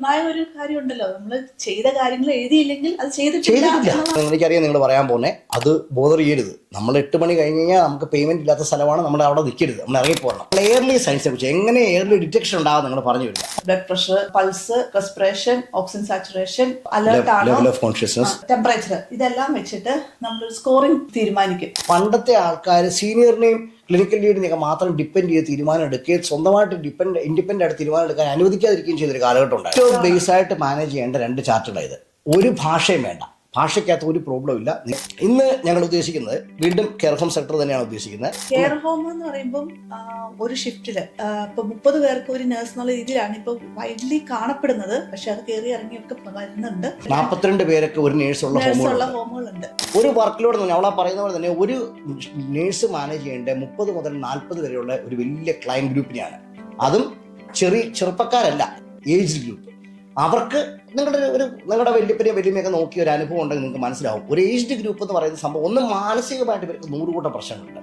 നിർണായക ഒരു കാര്യമുണ്ടല്ലോ. നമ്മൾ ചെയ്ത കാര്യങ്ങൾ എഴുതിയില്ലെങ്കിൽ അത് ചെയ്തിട്ടില്ല. എനിക്കറിയാം നിങ്ങൾ പറയാൻ പോന്നെ. അത് ബോധർ ചെയ്യരുത് നമ്മൾ എട്ട് മണി കഴിഞ്ഞ് കഴിഞ്ഞാൽ നമുക്ക് പേയ്മെന്റ് ഇല്ലാത്ത സ്ഥലമാണ് നമ്മൾ അവിടെ നിൽക്കരുത് നമ്മൾ ഇറങ്ങിപ്പോകണം ക്ലിയർലി സയൻസിനെ കുറിച്ച് എങ്ങനെ എയർലി ഡിറ്റക്ഷൻ ഉണ്ടാകും നിങ്ങൾ പറഞ്ഞു വരിക blood pressure pulse respiration oxygen saturation alert level of consciousness temperature ഇതെല്ലാം വെച്ചിട്ട് നമ്മൾ സ്കോറിംഗ് തീരുമാനിക്കും. പണ്ടത്തെ ആൾക്കാർ സീനിയറിനെയും ക്ലിനിക്കൽ ലീഡിനെയൊക്കെ മാത്രം ഡിപ്പെൻഡ് ചെയ്ത് തീരുമാനം എടുക്കുകയും സ്വന്തമായിട്ട് ഡിപ്പെൻഡ് ഇൻഡിപെൻഡന്റ് ആയിട്ട് തീരുമാനം എടുക്കാൻ അനുവദിക്കാതിരിക്കുകയും ചെയ്തൊരു കാലഘട്ടം ഉണ്ടായി ഏറ്റവും ബേസ് ആയിട്ട് മാനേജ് ചെയ്യേണ്ട രണ്ട് ചാർട്ടുകളായത് ഒരു ഭാഷയും വേണ്ട. ഭാഷയ്ക്കകത്ത് ഒരു പ്രോബ്ലം ഇല്ല. ഇന്ന് ഞങ്ങൾ ഉദ്ദേശിക്കുന്നത് വീണ്ടും കെയർ ഹോം സെക്ടർ തന്നെയാണ് ഉദ്ദേശിക്കുന്നത്. കെയർ ഹോം എന്ന് പറയുമ്പം ഒരു ഷിഫ്റ്റിൽ ഇപ്പൊ മുപ്പത് പേർക്ക് ഒരു നേഴ്സ് എന്നുള്ള രീതിയിലാണ് ഇപ്പൊ വൈഡ്ലി കാണപ്പെടുന്നത്. പക്ഷെ അത് കയറി ഇറങ്ങിയൊക്കെ വരുന്നുണ്ട്. നാൽപ്പത്തിരണ്ട് പേരൊക്കെ ഒരു നേഴ്സുള്ള ഉള്ള ഹോമുകളുണ്ട് ഹോമുകളുണ്ട് ഒരു വർക്ക് ലോഡ് തന്നെ അവളാ പറയുന്ന പോലെ തന്നെ ഒരു നേഴ്സ് മാനേജ് ചെയ്യേണ്ട മുപ്പത് മുതൽ നാൽപ്പത് വരെയുള്ള ഒരു വലിയ ക്ലയന്റ് ഗ്രൂപ്പിനെയാണ് അതും ചെറിയ ചെറുപ്പക്കാരല്ല ഏജ് ഗ്രൂപ്പ് അവർക്ക് നിങ്ങളുടെ ഒരു- നിങ്ങളുടെ വല്യപ്പനെയും വല്യമ്മയൊക്കെ നോക്കിയ ഒരു അനുഭവം ഉണ്ടെങ്കിൽ നിങ്ങൾക്ക് മനസ്സിലാവും. ഒരു ഏജ്ഡ് ഗ്രൂപ്പ് എന്ന് പറയുന്ന സംഭവം ഒന്ന് മാനസികമായിട്ട് ഇവർക്ക് നൂറുകൂട്ടം പ്രശ്നങ്ങളുണ്ട്.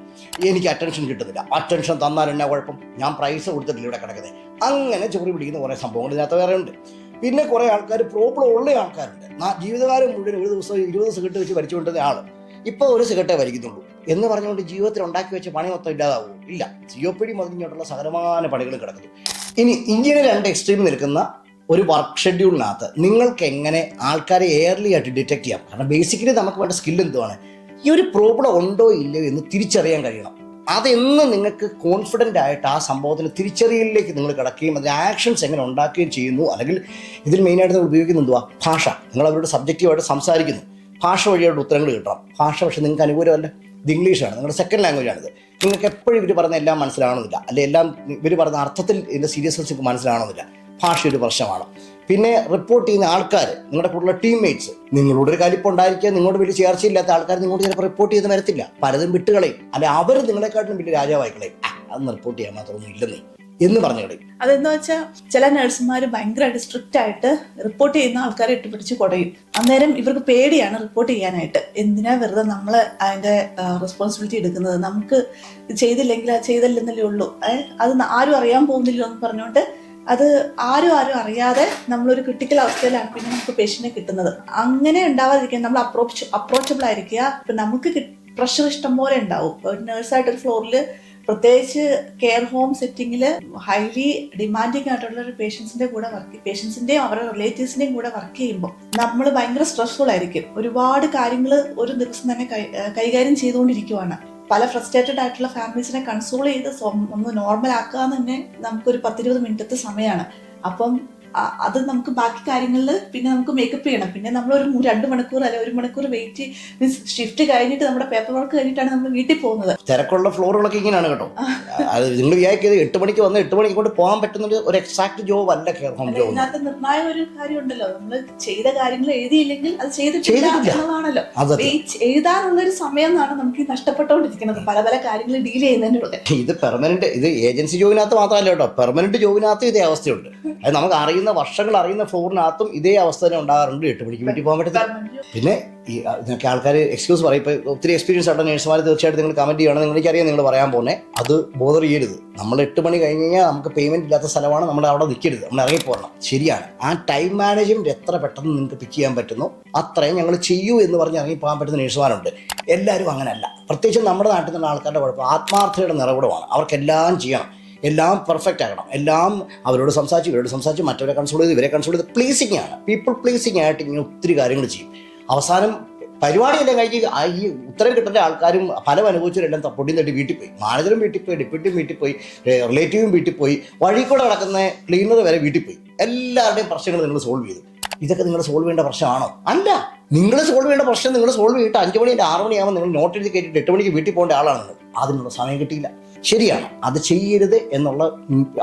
എനിക്ക് അറ്റൻഷൻ കിട്ടുന്നില്ല. അറ്റൻഷൻ തന്നാൽ എന്നെ കുഴപ്പം? ഞാൻ പ്രൈസ് കൊടുത്തിട്ടില്ല ഇവിടെ കിടക്കുന്നത് അങ്ങനെ ചോറി പിടിക്കുന്ന കുറേ സംഭവങ്ങൾ ഇതിനകത്ത് വേറെ ഉണ്ട് പിന്നെ കുറേ ആൾക്കാർ പ്രോബ്ലം ഉള്ള ആൾക്കാരുണ്ട്. ജീവിതകാലം മുഴുവൻ ഒരു ദിവസം ഇരുപത് സിഗരറ്റ് വെച്ച് വലിച്ചുകൊണ്ടിരുന്ന ആൾ ഇപ്പോൾ ഒരു സിഗരറ്റേ വലിക്കുന്നുള്ളൂ. എന്ന് പറഞ്ഞുകൊണ്ട് ജീവിതത്തിൽ ഉണ്ടാക്കി വെച്ച പണി മൊത്തം ഇല്ലാതാവും. ഇല്ല. സി ഒ സകലമായ പണികൾ കിടക്കുന്നു. ഇനി ഇങ്ങനെ രണ്ട് എക്സ്ട്രീം നിൽക്കുന്ന ഒരു വർക്ക് ഷെഡ്യൂളിനകത്ത് നിങ്ങൾക്ക് എങ്ങനെ ആൾക്കാരെ എയർലി ആയിട്ട് ഡിറ്റക്ട് ചെയ്യാം? കാരണം ബേസിക്കലി നമുക്ക് വേണ്ട സ്കിൽ എന്തുവാണ്? ഈ ഒരു പ്രോബ്ലം ഉണ്ടോ ഇല്ലയോ എന്ന് തിരിച്ചറിയാൻ കഴിയണം. അതെന്ന് നിങ്ങൾക്ക് കോൺഫിഡന്റ് ആയിട്ട് ആ സംഭവത്തിന് തിരിച്ചറിയലിലേക്ക് നിങ്ങൾ കിടക്കുകയും അതിന്റെ ആക്ഷൻസ് എങ്ങനെ ഉണ്ടാക്കുകയും ചെയ്യുന്നു അല്ലെങ്കിൽ ഇതിൽ മെയിനായിട്ട് നിങ്ങൾ ഉപയോഗിക്കുന്നത് എന്തുവാ? ഭാഷ. നിങ്ങൾ അവരോട് സബ്ജക്റ്റീവായിട്ട് സംസാരിക്കുന്നു. ഭാഷ വഴിയായിട്ട് ഉത്തരങ്ങൾ കിട്ടണം. ഭാഷ പക്ഷേ നിങ്ങൾക്ക് അനുകൂലമല്ല? ഇത് ഇംഗ്ലീഷാണ് നിങ്ങളുടെ സെക്കൻഡ് ലാംഗ്വേജ് ആണിത്. നിങ്ങൾക്ക് എപ്പോഴും ഇവർ പറയുന്ന എല്ലാം മനസ്സിലാവണമെന്നില്ല. അല്ലെ എല്ലാം ഇവർ പറയുന്ന അർത്ഥത്തിൽ ഇതിന്റെ സീരിയസ്നെസ് നിങ്ങൾക്ക് മനസ്സിലാവണമെന്നില്ല. ഭാഷ ഒരു പ്രശ്നമാണ് പിന്നെ റിപ്പോർട്ട് ചെയ്യുന്ന ആൾക്കാർ നിങ്ങളുടെ കൂടെയുള്ള ടീംമേറ്റ്സ് നിങ്ങളോട് ഒരു കലിപ്പ് ഉണ്ടായിരിക്കുക നിങ്ങളോട് വലിയ ചേർച്ചയില്ലാത്ത ആൾക്കാർ നിങ്ങളോട് ചിലപ്പോൾ റിപ്പോർട്ട് ചെയ്ത് വരത്തില്ല. പലതും വിട്ടുകളയും. അല്ലെ അവർ നിങ്ങളെക്കാട്ടിലും വലിയ രാജാവായിക്കളയും ആ, അതൊന്നും റിപ്പോർട്ട് ചെയ്യാൻ മാത്രമൊന്നും ഇല്ലെന്നേ. എന്ന് പറഞ്ഞു കളയും അതെന്താ വെച്ചാൽ ചില നഴ്സുമാർ ഭയങ്കരമായിട്ട് സ്ട്രിക്റ്റ് ആയിട്ട് റിപ്പോർട്ട് ചെയ്യുന്ന ആൾക്കാരെ ഇട്ടുപിടിച്ച് കുടയും. അന്നേരം ഇവർക്ക് പേടിയാണ് റിപ്പോർട്ട് ചെയ്യാനായിട്ട്. എന്തിനാ വെറുതെ നമ്മൾ അതിന്റെ റെസ്പോൺസിബിലിറ്റി എടുക്കുന്നത്? നമുക്ക് ചെയ്തില്ലെങ്കിൽ ചെയ്തില്ലെന്നല്ലേ ഉള്ളൂ. അത് ആരും അറിയാൻ പോകുന്നില്ലോ എന്ന് പറഞ്ഞുകൊണ്ട് അത് ആരും ആരും അറിയാതെ നമ്മളൊരു ക്രിട്ടിക്കൽ അവസ്ഥയിലാണ് പിന്നെ നമുക്ക് പേഷ്യന്റിനെ കിട്ടുന്നത്. അങ്ങനെ ഉണ്ടാവാതിരിക്കാൻ നമ്മൾ അപ്രോച്ച് അപ്രോച്ചബിൾ ആയിരിക്കുക. ഇപ്പൊ നമുക്ക് പ്രഷർ ഇഷ്ടം പോലെ ഉണ്ടാവും. ഒരു നേഴ്സായിട്ട് ഫ്ലോറിൽ പ്രത്യേകിച്ച് കെയർ ഹോം സെറ്റിങ്ങിൽ ഹൈലി ഡിമാൻഡിങ് ആയിട്ടുള്ള ഒരു പേഷ്യൻസിന്റെ കൂടെ വർക്ക് പേഷ്യൻസിന്റെയും അവരുടെ റിലേറ്റീവ്സിന്റെയും കൂടെ വർക്ക് ചെയ്യുമ്പോൾ നമ്മൾ ഭയങ്കര സ്ട്രെസ്ഫുൾ ആയിരിക്കും. ഒരുപാട് കാര്യങ്ങൾ ഒരു ദിവസം തന്നെ കൈകാര്യം ചെയ്തുകൊണ്ടിരിക്കുവാണ്. പല ഫ്രസ്ട്രേറ്റഡ് ആയിട്ടുള്ള ഫാമിലീസിനെ കൺസോൾ ചെയ്ത് ഒന്ന് നോർമൽ ആക്കുക തന്നെ നമുക്കൊരു പത്തിരുപത് മിനിറ്റത്തെ സമയമാണ് അപ്പം അത് നമുക്ക് ബാക്കി കാര്യങ്ങളിൽ പിന്നെ നമുക്ക് മേക്കപ്പ് ചെയ്യണം. പിന്നെ നമ്മൾ ഒരു രണ്ട് മണിക്കൂർ അല്ലെ ഒരു മണിക്കൂർ വെയിറ്റ് മീൻസ് ഷിഫ്റ്റ് കഴിഞ്ഞിട്ട് നമ്മുടെ പേപ്പർ വർക്ക് കഴിഞ്ഞിട്ടാണ് നമ്മൾ വീട്ടിൽ പോകുന്നത്. തിരക്കുള്ള ഫ്ലോറുകളൊക്കെ ഇങ്ങനെയാണ് കേട്ടോ. അത് നിങ്ങൾ വിചാരിക്കുന്നത് എട്ട് മണിക്ക് വന്ന് എട്ട് മണിക്ക് കൊണ്ട് പോകാൻ പറ്റുന്ന ഒരു- എക്സാക്ട് ജോബ് അല്ല കെയർ ഹോം നിർണായ ജോബ് ഇതിനകത്ത് നിർണായക ഒരു കാര്യമുണ്ടല്ലോ നമ്മൾ ചെയ്ത കാര്യങ്ങൾ എഴുതിയില്ലെങ്കിൽ അത് ചെയ്തിട്ടില്ല ചെയ്തിട്ടില്ല. എന്നുള്ളതാണല്ലോ. അതെ ഈ ചെ- എഴുതാനുള്ള ഒരു സമയം എന്നാണ് നമുക്ക് നഷ്ടപ്പെട്ടുകൊണ്ടിരിക്കുന്നത്. പല പല കാര്യങ്ങൾ ഡീൽ ചെയ്യുന്നതിനോട്. ഇത് പെർമനന്റ് ഇത് ഏജൻസി ജോബിനകത്ത് മാത്രമല്ല കേട്ടോ. പെർമനന്റ് ജോബിനകത്ത് ഇതേ അവസ്ഥയുണ്ട്. അത് നമുക്ക് അറിയുന്ന വർഷങ്ങൾ അറിയുന്ന ഫ്ലോറിനകത്തും ഇതേ അവസ്ഥ തന്നെ ഉണ്ടാകാറുണ്ട് എട്ട് മണിക്ക് വീട്ടിൽ പോകാൻ പറ്റത്തില്ല. പിന്നെ ഈ നിങ്ങൾക്ക് ആൾക്കാർ എക്സ്ക്യൂസ് പറയും. ഇപ്പോൾ ഒത്തിരി എക്സ്പീരിയൻസ് ആയിട്ട് നേഴ്സുമാർ തീർച്ചയായിട്ടും നിങ്ങൾ കമന്റ് ചെയ്യണം നിങ്ങൾക്ക് അറിയാം നിങ്ങൾ പറയാൻ പോകുന്നത് അത് ബോധർ ചെയ്യരുത്. നമ്മൾ എട്ട് മണി കഴിഞ്ഞ് കഴിഞ്ഞാൽ നമുക്ക് പേയ്മെന്റ് ഇല്ലാത്ത സ്ഥലമാണ്. നമ്മൾ അവിടെ നിൽക്കരുത് നമ്മൾ ഇറങ്ങി പോകണം ശരിയാണ്. ആ ടൈം മാനേജ്മെന്റ് എത്ര പെട്ടെന്ന് നിങ്ങൾക്ക് പിക്ക് ചെയ്യാൻ പറ്റുന്നു? അത്രയും ഞങ്ങൾ ചെയ്യൂ എന്ന് പറഞ്ഞ് ഇറങ്ങി പോകാൻ പറ്റുന്ന നേഴ്സുമാരുണ്ട് എല്ലാവരും അങ്ങനെയല്ല പ്രത്യേകിച്ച് നമ്മുടെ നാട്ടിൽ നിന്നുള്ള ആൾക്കാരുടെ കുഴപ്പം ആത്മാർത്ഥതയുടെ നിറവിടമാണ്. അവർക്കെല്ലാം ചെയ്യണം. എല്ലാം പെർഫെക്റ്റ് ആകണം. എല്ലാം അവരോട് സംസാരിച്ച് ഇവരോട് സംസാരിച്ച് മറ്റവരെ കൺസോൾ ചെയ്ത് ഇവരെ കൺസോൾ ചെയ്ത് പ്ലീസിങ് ആണ്. പീപ്പിൾ പ്ലീസിങ് ആയിട്ട് ഇങ്ങനെ ഒത്തിരി കാര്യങ്ങൾ ചെയ്യും. അവസാനം പരിപാടിയെല്ലാം കഴിഞ്ഞ് ഈ ഉത്തരം കിട്ടേണ്ട ആൾക്കാരും ഫലം അനുഭവിച്ചവരെല്ലാം ത- പൊടി തട്ടി വീട്ടിൽ പോയി. മാനേജറും വീട്ടിൽ പോയി ഡെപ്യൂട്ടിയും വീട്ടിൽ പോയി റിലേറ്റീവും വീട്ടിൽ പോയി വഴി കൂടെ നടക്കുന്ന ക്ലീനർ വരെ വീട്ടിൽ പോയി. എല്ലാവരുടെയും പ്രശ്നങ്ങൾ നിങ്ങൾ സോൾവ് ചെയ്തു. ഇതൊക്കെ നിങ്ങൾ സോൾവ് ചെയ്യേണ്ട പ്രശ്നമാണോ? അല്ല. നിങ്ങൾ സോൾവ് ചെയ്യേണ്ട പ്രശ്നം നിങ്ങൾ സോൾവ് ചെയ്തിട്ട് അഞ്ച് മണി ആറ് മണിയാകുമ്പോൾ നിങ്ങൾ നോട്ട് എഴുതി കയറ്റിയിട്ട് എട്ട് മണിക്ക് വീട്ടിൽ പോകേണ്ട ആളാണ് അതിനുള്ള സമയം കിട്ടിയില്ല. ശരിയാണ്. അത് ചെയ്യരുത് എന്നുള്ള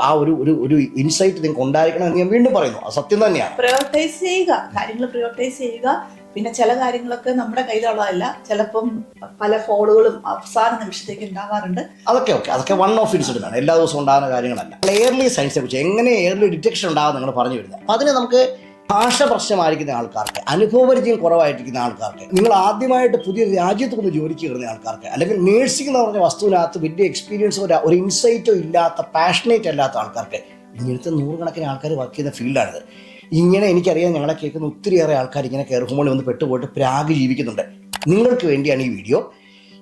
ആ ഒരു ഒരു ഒരു ഇൻസൈറ്റ് നിങ്ങൾക്ക് ഉണ്ടായിരിക്കണം എന്ന് ഞാൻ വീണ്ടും പറയുന്നു. അത് സത്യം തന്നെയാണ്. പ്രയോറിറ്റൈസ് ചെയ്യുക. കാര്യങ്ങൾ പ്രയോറിറ്റൈസ് ചെയ്യുക. പിന്നെ ചില കാര്യങ്ങളൊക്കെ നമ്മുടെ കയ്യിലുള്ളതല്ല. ചിലപ്പം പല ഫോളുകളും അവസാന നിമിഷത്തേക്ക് ഉണ്ടാവാറുണ്ട്. അതൊക്കെ ഓക്കെ അതൊക്കെ വൺ ഓഫ് ഇൻസിഡന്റ് ആണ്. എല്ലാ ദിവസവും ഉണ്ടാകുന്ന കാര്യങ്ങളല്ല. എയർലി സയൻസിനെ കുറിച്ച് എങ്ങനെ എയർലി ഡിറ്റക്ഷൻ ഉണ്ടാകും നിങ്ങൾ പറഞ്ഞു വരുന്നത്? അതിന് നമുക്ക് ഭാഷ പ്രശ്നമായിരിക്കുന്ന ആൾക്കാർക്ക് അനുഭവപരിചയം കുറവായിട്ടിരിക്കുന്ന ആൾക്കാർക്ക് നിങ്ങൾ ആദ്യമായിട്ട് പുതിയ രാജ്യത്ത് കൊണ്ട് ജോലിക്ക് കയറുന്ന ആൾക്കാർക്ക് അല്ലെങ്കിൽ നേഴ്സിംഗ് എന്ന് പറഞ്ഞ വസ്തുവിനകത്ത് വലിയ എക്സ്പീരിയൻസോ ഒരു ഇൻസൈറ്റോ ഇല്ലാത്ത പാഷനേറ്റ് അല്ലാത്ത ആൾക്കാർക്ക് ഇങ്ങനത്തെ നൂറുകണക്കിന് ആൾക്കാർ വർക്ക് ചെയ്യുന്ന ഫീൽഡാണിത് ഇങ്ങനെ എനിക്കറിയാം ഞങ്ങളെ കേൾക്കുന്ന ഒത്തിരിയേറെ ആൾക്കാർ ഇങ്ങനെ കെയർ ഹോമിൽ വന്ന് പെട്ടുപോയിട്ട് പ്രാഗ് ജീവിക്കുന്നുണ്ട്. നിങ്ങൾക്ക് വേണ്ടിയാണ് ഈ വീഡിയോ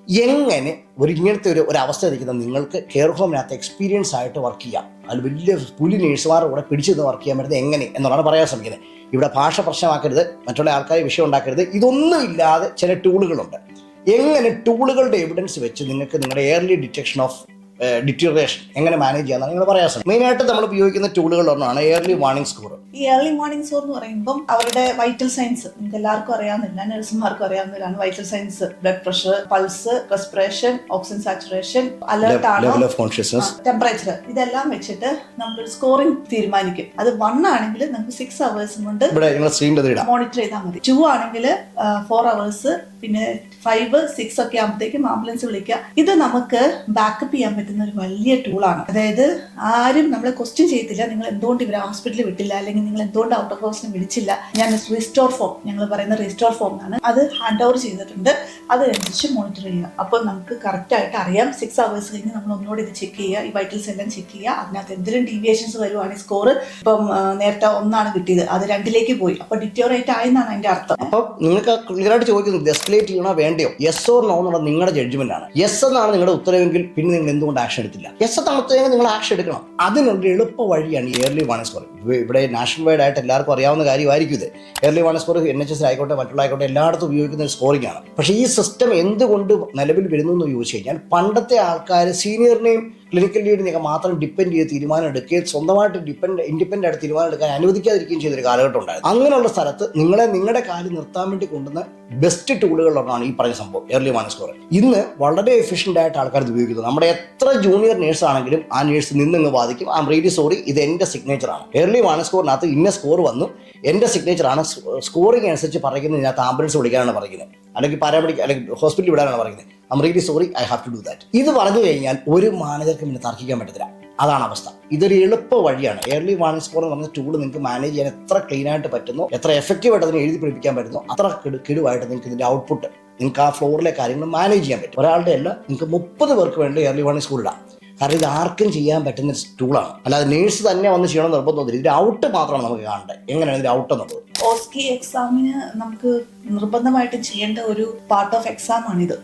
എങ്ങനെ ഒരു ഇങ്ങനത്തെ ഒരു ഒരു അവസ്ഥ നിൽക്കുന്ന നിങ്ങൾക്ക് കെയർ ഹോമിനകത്ത് എക്സ്പീരിയൻസ് ആയിട്ട് വർക്ക് ചെയ്യാം. അതിൽ വലിയ പുലി നേഴ്സുമാരുടെ കൂടെ പിടിച്ചു നിന്ന് വർക്ക് ചെയ്യാൻ പറ്റുന്നത് എങ്ങനെ എന്നുള്ളതാണ് പറയാൻ ശ്രമിക്കുന്നത്. ഇവിടെ ഭാഷ പ്രശ്നമാക്കരുത് മറ്റുള്ള ആൾക്കാരെ വിഷയം ഉണ്ടാക്കരുത്. ഇതൊന്നും ഇല്ലാതെ ചില ടൂളുകളുണ്ട് എങ്ങനെ ടൂളുകളുടെ എവിഡൻസ് വെച്ച് നിങ്ങൾക്ക് നിങ്ങളുടെ എയർലി ഡിറ്റക്ഷൻ ഓഫ് ഡിറ്റീറിയേഷൻ എങ്ങനെ മാനേജ് ചെയ്യാന്നാണ് നിങ്ങൾ പറയാൻ ശ്രമിക്കും മെയിനായിട്ട് നമ്മൾ ഉപയോഗിക്കുന്ന ടൂളുകൾ ഒന്നാണ് എയർലി വാർണിംഗ് സ്കോർ ഈ ഏർലി മോർണിംഗ് സ്കോർ എന്ന് പറയുമ്പോൾ അവരുടെ വൈറ്റൽ സയൻസ് നിങ്ങൾക്ക് എല്ലാവർക്കും അറിയാവുന്നില്ല. നഴ്സുമാർക്കും അറിയാവുന്നതാണ് vital signs blood pressure pulse respiration oxygen saturation alert ആണോ? ടെമ്പറേച്ചർ ഇതെല്ലാം വെച്ചിട്ട് നമ്മൾ സ്കോറിംഗ് തീരുമാനിക്കും. അത് വൺ ആണെങ്കിൽ നമുക്ക് സിക്സ് അവേഴ്സും കൊണ്ട് മോണിറ്റർ ചെയ്താൽ മതി. ടു ആണെങ്കിൽ ഫോർ അവേഴ്സ് പിന്നെ ഫൈവ് സിക്സ് ഒക്കെ ആകുമ്പോഴത്തേക്കും ആംബുലൻസ് വിളിക്കുക. ഇത് നമുക്ക് ബാക്കപ്പ് ചെയ്യാൻ പറ്റുന്ന ഒരു വലിയ ടൂളാണ് അതായത് ആരും നമ്മളെ ക്വസ്റ്റ്യൻ ചെയ്യത്തില്ല. നിങ്ങൾ എന്തുകൊണ്ട് ഇവരെ ഹോസ്പിറ്റലിൽ വിട്ടില്ല? അല്ലെങ്കിൽ നിങ്ങൾ എന്തുകൊണ്ട് ഔട്ട് ഓഫ് ഹൗസിന് വിളിച്ചില്ല? ഞാൻ റിസ്റ്റോർ ഫോം ഞങ്ങൾ പറയുന്ന റിസ്റ്റോർ ഫോം ആണ് അത് ഹാൻഡ് ഓവർ ചെയ്തിട്ടുണ്ട്. അതനുസരിച്ച് മോണിറ്റർ ചെയ്യുക. അപ്പോൾ നമുക്ക് കറക്റ്റ് ആയിട്ട് അറിയാം. സിക്സ് അവേഴ്സ് കഴിഞ്ഞ് നമ്മൾ ഒന്നുകൂടി ഇത് ചെക്ക് ചെയ്യുക. ഈ വൈറ്റൽസ് എല്ലാം ചെക്ക് ചെയ്യുക. അതിനകത്ത് എന്തെങ്കിലും ഡീവിയേഷൻസ് വരുവാണെങ്കിൽ സ്കോർ ഇപ്പം നേരത്തെ ഒന്നാണ് കിട്ടിയത്. അത് രണ്ടിലേക്ക് പോയി. അപ്പോൾ ഡിറ്റോറേറ്റ് ആയെന്നാണ് അതിന്റെ അർത്ഥം. അപ്പം നിങ്ങൾക്ക് ക്ലിയർ ആയിട്ട് ചോദിക്കുന്നത് എസ്കലേറ്റ് ചെയ്യണോ വേണ്ടയോ? യെസ് ഓർ നോ എന്നുള്ള നിങ്ങളുടെ ജഡ്ജ്മെന്റ് ആണ്. യെസ് എന്നാണ് നിങ്ങളുടെ ഉത്തരവെങ്കിൽ പിന്നെ നിങ്ങൾ എന്തുകൊണ്ട് ആക്ഷൻ എടുത്തില്ല. യെസ് എന്നാണ് നിങ്ങൾ ആക്ഷൻ എടുക്കണം. അതിനുള്ള എളുപ്പ വഴിയാണ് ഇയർലി വാണിംഗ് സ്കോർ ഇവിടെ നാഷണൽ വൈഡ് ആയിട്ട് എല്ലാവർക്കും അറിയാവുന്ന കാര്യമായിരിക്കും ഇത്. എയർലി വൺ സ്കോർ എൻ എച്ച് എസ് ആയിക്കോട്ടെ മറ്റുള്ള ആയിക്കോട്ടെ എല്ലായിടത്തും ഉപയോഗിക്കുന്ന ഒരു സ്കോറിംഗ് ആണ്. പക്ഷേ ഈ സിസ്റ്റം എന്തുകൊണ്ട് നിലവിൽ വരുന്നു എന്ന് ചോദിച്ചു കഴിഞ്ഞാൽ പണ്ടത്തെ ആൾക്കാർ സീനിയറിനെയും ക്ലിനിക്കൽ ലീഡിനെയൊക്കെ മാത്രം ഡിപ്പെൻഡ് ചെയ്ത് തീരുമാനം എടുക്കുകയും സ്വന്തമായിട്ട് ഡിപ്പെൻഡ് ഇൻഡിപെൻഡന്റ് ആയിട്ട് തീരുമാനം എടുക്കാൻ അനുവദിക്കാതിരിക്കുകയും ചെയ്തൊരു കാലഘട്ടം ഉണ്ടായിരുന്നു. അങ്ങനെയുള്ള സ്ഥലത്ത് നിങ്ങളെ നിങ്ങളുടെ കാര്യം നിർത്താൻ വേണ്ടി കൊണ്ടുവന്ന ബെസ്റ്റ് ടൂളുകളിലൊന്നാണ് ഈ പറഞ്ഞ സംഭവം എയർലി മാനസ് സ്കോർ ഇന്ന് വളരെ എഫിഷ്യന്റ് ആയിട്ട് ആൾക്കാർ ഇത് ഉപയോഗിക്കുന്നു. നമ്മുടെ എത്ര ജൂനിയർ നേഴ്സ് ആണെങ്കിലും ആ നേഴ്സ് നിന്നിങ്ങ് ബാധിക്കും ആ റീഡി സോറി ഇത് എന്റെ സിഗ്നേച്ചറാണ് എയർലി മാനസ് സ്കോറിനകത്ത് ഇന്ന സ്കോർ വന്നു. എന്റെ സിഗ്നേച്ചറാണ് സ്കോറിംഗ് അനുസരിച്ച് പറയുന്നത് ഇതിനകത്ത് ആംബുലൻസ് വിളിക്കാനാണ് പറയുന്നത്. അല്ലെങ്കിൽ പാരാമെഡിക് അല്ലെങ്കിൽ ഹോസ്പിറ്റലിൽ വിടാനാണ് പറയുന്നത്. I really sorry I have to do that ഇത് പറഞ്ഞു കഴിഞ്ഞാൽ ഒരു മാനേജർക്ക് പിന്നെ തർക്കിക്കാൻ പറ്റത്തില്ല. അതാണ് അവസ്ഥ. ഇതൊരു എളുപ്പ വഴിയാണ്. എയർലി വാർണിംഗ് സ്കോർ എന്ന് പറഞ്ഞ ടൂൾ നിങ്ങൾക്ക് മാനേജ് ചെയ്യാൻ എത്ര ക്ലീൻ ആയിട്ട് പറ്റുന്നു എത്ര എഫക്റ്റീവ് ആയിട്ട് അതിനെ എഴുതി പിടിപ്പിക്കാൻ പറ്റുന്നു അത്ര കിടു കിടുവായിട്ട് നിങ്ങൾക്ക് ഇതിന്റെ ഔട്ട്പുട്ട് നിങ്ങൾക്ക് ആ ഫ്ലോറിലെ കാര്യങ്ങൾ മാനേജ് ചെയ്യാൻ പറ്റും. ഒരാളുടെ അല്ല നിങ്ങൾക്ക് മുപ്പത് പേർക്ക് വേണ്ടി എയർലി വാർണിംഗ് സ്കൂൾ ഇടാം. കാരണം ഇത് ആർക്കും ചെയ്യാൻ പറ്റുന്ന ടൂളാണ് അല്ലാതെ നേഴ്സ് തന്നെ വന്ന് ചെയ്യണം നിർബന്ധമൊന്നുമില്ല ഇതിന്റെ ഔട്ട് മാത്രമാണ് നമുക്ക് കാണേണ്ടത്. എങ്ങനെയാണ് ഇതിന്റെ ഔട്ട് എന്നുള്ളത്? ഓസ്കി എക്സാമിന് നമുക്ക് നിർബന്ധമായിട്ടും ചെയ്യേണ്ട ഒരു പാർട്ട് ഓഫ് എക്സാം ആണിത്.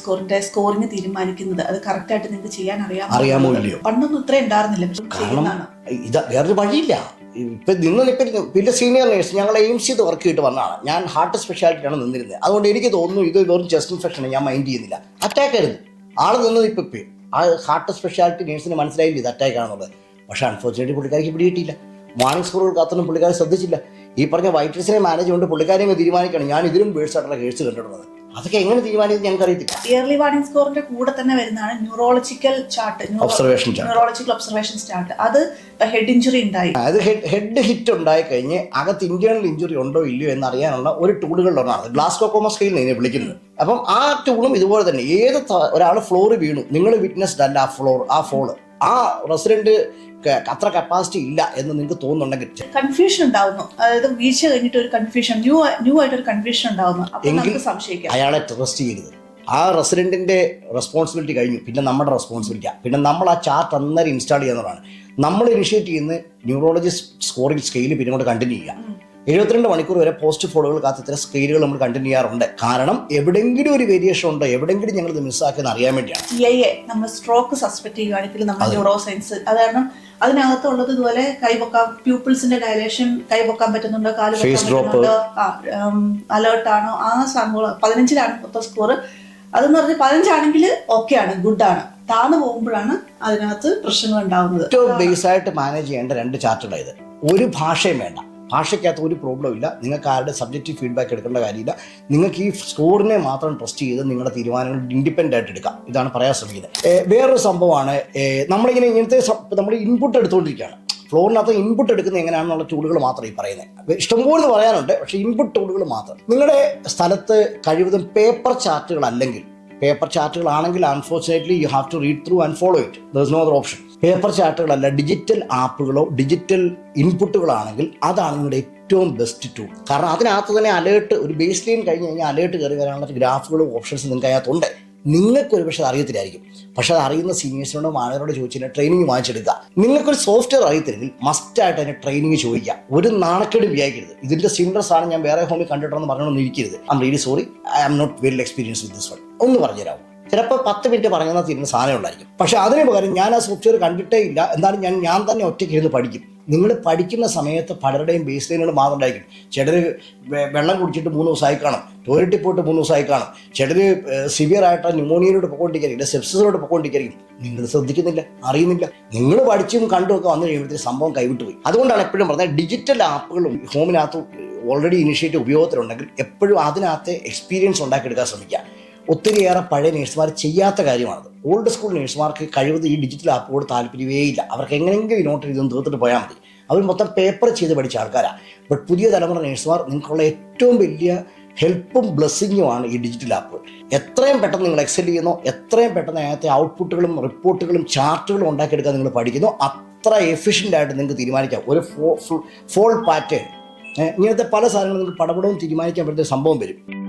സ്കോറിന്റെ സ്കോറിന് തീരുമാനിക്കുന്നത്. അത് കറക്റ്റ് ആയിട്ട് നിങ്ങൾക്ക് ചെയ്യാൻ അറിയാം അറിയാമോ ഇല്ലയോ? പണ്ടൊന്നും ഇത്രയും ഉണ്ടായിരുന്നില്ല. കാരണം ഇത് വേറൊരു വഴിയില്ല. ഇപ്പൊ നിന്നിപ്പം പിന്നെ സീനിയർ നേഴ്സ് ഞങ്ങൾ എയിംസ് ചെയ്ത് വർക്ക് ചെയ്തിട്ട് വന്നതാണ്. ഞാൻ ഹാർട്ട് സ്പെഷ്യാലിറ്റിയാണ് നിന്നിരുന്നത്. അതുകൊണ്ട് എനിക്ക് തോന്നുന്നു ഇത് വെറും ചെസ്റ്റ് ഇൻഫെക്ഷൻ ഞാൻ മൈൻഡ് ചെയ്യുന്നില്ല. അറ്റാക്ക് ആയിരുന്നു. ആൾ നിന്നത് ഇപ്പൊ ഇപ്പൊ. ആ ഹാർട്ട് സ്പെഷ്യാലിറ്റി നേഴ്സിന് മനസ്സിലായില്ല ഇത് അറ്റാക്ക് ആണെന്നുള്ളത്? പക്ഷേ അൺഫോർച്ചുനേറ്റ്ലി പുള്ളിക്കാരിക്ക് പിടികിട്ടിയില്ല മോർണിംഗ് സ്കൂളിൽ കാത്തൊന്നും പുള്ളിക്കാരെ ശ്രദ്ധിച്ചില്ല. ഈ പറഞ്ഞ വൈറ്റൽസിനെ മാനേജ് കൊണ്ട് പുള്ളിക്കാരെ തീരുമാനിക്കണം. ഞാൻ ഇതിലും വേഴ്സ് ആയിട്ടുള്ള കേസ് കണ്ടിട്ടുള്ളത് അതൊക്കെ എങ്ങനെ തീരുമാനിക്കുന്നത് ഞങ്ങൾക്ക് അറിയത്തില്ല. ഇയർലി വാർണിംഗ് സ്കോറിന്റെ കൂടെ തന്നെ വരുന്നതാണ് neurological chart observation neurological observation chart അത് ഹെഡ് ഇഞ്ചുറി ഉണ്ടായി. അത് ഹെഡ് ഹെഡ് ഹിറ്റ് ഉണ്ടായി കഴിഞ്ഞ് അകത്ത് ഇന്റേണൽ ഇഞ്ചുറി ഉണ്ടോ ഇല്ലയോ എന്ന് അറിയാനുള്ള ഒരു ടൂളുകളിലൊന്നാണ് ഗ്ലാസ്കോ കോമ സ്കെയിൽ ഇതിനെ വിളിക്കുന്നത് അപ്പം ആ ടൂളും ഇതുപോലെ തന്നെ ഏത് ഒരാൾ ഫ്ലോർ വീണു നിങ്ങൾ വിറ്റ്നസ്ഡ് അല്ല ആ ഫ്ലോർ ആ ഫോൾ ആ റെസിഡന്റ് അത്ര കപ്പാസിറ്റി ഇല്ല എന്ന് നിങ്ങൾക്ക് തോന്നുന്നുണ്ടെങ്കിൽ കൺഫ്യൂഷൻ ഉണ്ടാവുന്നു. അതായത് വീഴ്ച കഴിഞ്ഞിട്ട് ഒരു കൺഫ്യൂഷൻ ന്യൂ ന്യൂ ആയിട്ട് ഒരു കൺഫ്യൂഷൻ ഉണ്ടാവുന്നു. എങ്കിൽ- സംശയിക്കാം. അയാളെ ട്രസ്റ്റ് ചെയ്യരുത്. ആ റെസിഡന്റിന്റെ റെസ്പോൺസിബിലിറ്റി കഴിഞ്ഞു. പിന്നെ നമ്മുടെ റെസ്പോൺസിബിലിറ്റിയാണ് പിന്നെ നമ്മൾ ആ ചാർട്ട് അന്നേരം ഇൻസ്റ്റാൾ ചെയ്യുന്നതാണ്. നമ്മൾ ഇനിഷ്യേറ്റ് ചെയ്യുന്ന ന്യൂറോളജിസ്റ്റ് സ്കോറിംഗ് സ്കെയിൽ പിന്നെ കൊണ്ട് കണ്ടിന്യൂ ചെയ്യുക. എഴുപത്തിരണ്ട് മണിക്കൂർ വരെ പോസ്റ്റ് ഫോളോകൾ കാത്ത് ഇത്തരം സ്കെയിലുകൾ നമ്മൾ കണ്ടിന്യൂ ചെയ്യാറുണ്ട്. കാരണം എവിടെങ്കിലും ഒരു വേരിയേഷൻ ഉണ്ടോ എവിടെങ്കിലും ഞങ്ങൾ മിസ്സാക്കിയെന്ന് അറിയാൻ വേണ്ടിയാണ്. നമ്മൾ സ്ട്രോക്ക് സസ്പെക്ട് ചെയ്യുകയാണെങ്കിൽ നമ്മൾ ന്യൂറോ സയൻസ് അത് കാരണം അതിനകത്തുള്ളത് ഇതുപോലെ കൈപൊക്കാൻ പ്യൂപ്പിൾസിന്റെ ഡയലേഷൻ കൈപൊക്കാൻ പറ്റുന്നുണ്ടോ കാൽ. അലേർട്ട് ആണോ. ആ സംഭവം പതിനഞ്ചിലാണ് മൊത്തം സ്കോർ അതെന്ന് പറഞ്ഞാൽ പതിനഞ്ചാണെങ്കിൽ ഓക്കെ ആണ് ഗുഡ് ആണ്. താന്നു പോകുമ്പോഴാണ് അതിനകത്ത് പ്രശ്നങ്ങൾ ഉണ്ടാകുന്നത് ഏറ്റവും ബേസ് ആയിട്ട് മാനേജ് ചെയ്യേണ്ട രണ്ട് ചാർട്ടുകളായത് ഒരു ഭാഷയും വേണ്ട. ഭാഷയ്ക്കകത്ത് ഒരു പ്രോബ്ലം ഇല്ല. നിങ്ങൾക്ക് ആരുടെ സബ്ജക്റ്റീവ് ഫീഡ്ബാക്ക് എടുക്കേണ്ട കാര്യമില്ല. നിങ്ങൾക്ക് ഈ സ്കോറിനെ മാത്രം ട്രസ്റ്റ് ചെയ്ത് നിങ്ങളുടെ തീരുമാനങ്ങൾ ഇൻഡിപെൻഡന്റ് ആയിട്ട് എടുക്കാം. ഇതാണ് പറയാൻ ശ്രമിക്കുന്നത്. വേറൊരു സംഭവമാണ്. നമ്മളിങ്ങനെ ഇങ്ങനത്തെ നമ്മൾ ഇൻപുട്ട് എടുത്തുകൊണ്ടിരിക്കുകയാണ് ഫ്ലോറിനകത്ത് ഇൻപുട്ട് എടുക്കുന്ന എങ്ങനെയാണെന്നുള്ള ടൂളുകൾ മാത്രം ഈ പറയുന്നത്. ഇഷ്ടംപോലെ പറയാനുണ്ട് പക്ഷേ ഇൻപുട്ട് ടൂളുകൾ മാത്രം. നിങ്ങളുടെ സ്ഥലത്ത് കഴിവതും പേപ്പർ ചാർട്ടുകൾ അല്ലെങ്കിൽ പേപ്പർ ചാർട്ടുകൾ ആണെങ്കിൽ unfortunately you have to read through and follow it there is no other option paper ചാർട്ടുകളല്ല digital ആപ്പുകളോ ഡിജിറ്റൽ ഇൻപുട്ടുകളാണെങ്കിൽ അതാണ് നിങ്ങളുടെ ഏറ്റവും ബെസ്റ്റ് ടൂൾ കാരണം അതിനകത്ത് തന്നെ അലേർട്ട് ഒരു ബേസ് ലൈൻ കഴിഞ്ഞ് കഴിഞ്ഞാൽ അലേർട്ട് കയറി വരാനുള്ള ഗ്രാഫുകളും ഓപ്ഷൻസ് നിങ്ങൾക്ക് അതിനകത്തുണ്ട്. നിങ്ങൾക്ക് ഒരു പക്ഷേ അറിയത്തില്ലായിരിക്കും. പക്ഷെ അത് അറിയുന്ന സീനിയേഴ്സിനോട് മാനേജറോട് ചോദിച്ചാൽ ട്രെയിനിങ് വാങ്ങിച്ചെടുക്കുക. നിങ്ങൾക്കൊരു സോഫ്റ്റ്വെയർ അറിയത്തില്ലെങ്കിൽ മസ്റ്റായിട്ട് അതിന് ട്രെയിനിങ് ചോദിക്കുക. ഒരു നാണക്കേട് വിചാരിക്കരുത്. ഇതിന്റെ സിമിലർ ആണ് ഞാൻ വേറെ ഹോമിൽ കണ്ടിട്ടുണ്ടെന്ന് പറഞ്ഞൊന്നും ഇരിക്കരുത് I'm really sorry I am not well experience with this one ഒന്ന് പറഞ്ഞുതരാമോ? ചിലപ്പോൾ പത്ത് മിനിറ്റ് പറഞ്ഞാൽ തീരുന്ന സാധനം ഉണ്ടായിരിക്കും പക്ഷെ അതിന് പകരം ഞാൻ ആ സോഫ്റ്റ്വെയർ കണ്ടിട്ടേ ഇല്ല. എന്നാലും ഞാൻ ഞാൻ തന്നെ ഒറ്റയ്ക്ക് ഇരുന്ന് പഠിക്കും. നിങ്ങൾ പഠിക്കുന്ന സമയത്ത് പലരുടെയും ബേസ് ലൈനുകൾ മാത്രം ഉണ്ടായിരിക്കും. ചിലർ വെള്ളം കുടിച്ചിട്ട് മൂന്ന് ദിവസമായി കാണും. ടോയ്ലറ്റിൽ പോയിട്ട് മൂന്ന് ദിവസമായി കാണും. ചിലർ സിവിയർ ആയിട്ട് ന്യൂമോണിയയിലോട്ട് പൊക്കോണ്ടിരിക്കും. സെപ്സിസിലോട്ട് പൊക്കോണ്ടിരിക്കും. നിങ്ങൾ ശ്രദ്ധിക്കുന്നില്ല അറിയുന്നില്ല. നിങ്ങൾ പഠിച്ചും കണ്ടും ഒക്കെ വന്നു കഴിയുമ്പോഴത്തേക്ക് സംഭവം കൈവിട്ട് പോയി. അതുകൊണ്ടാണ് എപ്പോഴും പറഞ്ഞത് ഡിജിറ്റൽ ആപ്പുകളും ഹോമിനകത്ത് ഓൾറെഡി ഇനിഷ്യേറ്റീവ് ഉപയോഗത്തിലുണ്ടെങ്കിൽ എപ്പോഴും അതിനകത്ത് എക്സ്പീരിയൻസ് ഉണ്ടാക്കിയെടുക്കാൻ ശ്രമിക്കുക. ഒത്തിരിയേറെ പഴയ നേഴ്സുമാർ ചെയ്യാത്ത കാര്യമാണത്. ഓൾഡ് സ്കൂൾ നേഴ്സുമാർക്ക് കഴിവത് ഈ ഡിജിറ്റൽ ആപ്പുകൾ താല്പര്യമേ ഇല്ല. അവർക്ക് എങ്ങനെയെങ്കിലും നോട്ട് ഇതൊന്ന് തീർത്തിട്ട് പോയാൽ മതി. അവർ മൊത്തം പേപ്പർ ചെയ്ത് പഠിച്ച ആൾക്കാരാണ് ബട്ട് പുതിയ തലമുറ നേഴ്സുമാർ നിങ്ങൾക്കുള്ള ഏറ്റവും വലിയ ഹെൽപ്പും ബ്ലെസ്സിങ്ങുമാണ് ഈ ഡിജിറ്റൽ ആപ്പ്. എത്രയും പെട്ടെന്ന് നിങ്ങൾ എക്സൽ ചെയ്യുന്നു എത്രയും പെട്ടെന്ന് അതിനകത്തെ ഔട്ട്പുട്ടുകളും റിപ്പോർട്ടുകളും ചാർട്ടുകളും ഉണ്ടാക്കിയെടുക്കാൻ നിങ്ങൾ പഠിക്കുന്നു അത്ര എഫിഷ്യന്റ് ആയിട്ട് നിങ്ങൾക്ക് തീരുമാനിക്കാം. ഒരു ഫോൾ പാറ്റേൺ ഇങ്ങനത്തെ പല സാധനങ്ങളും നിങ്ങൾക്ക് പടപടവും തീരുമാനിക്കാൻ പറ്റുന്ന സംഭവം വരും.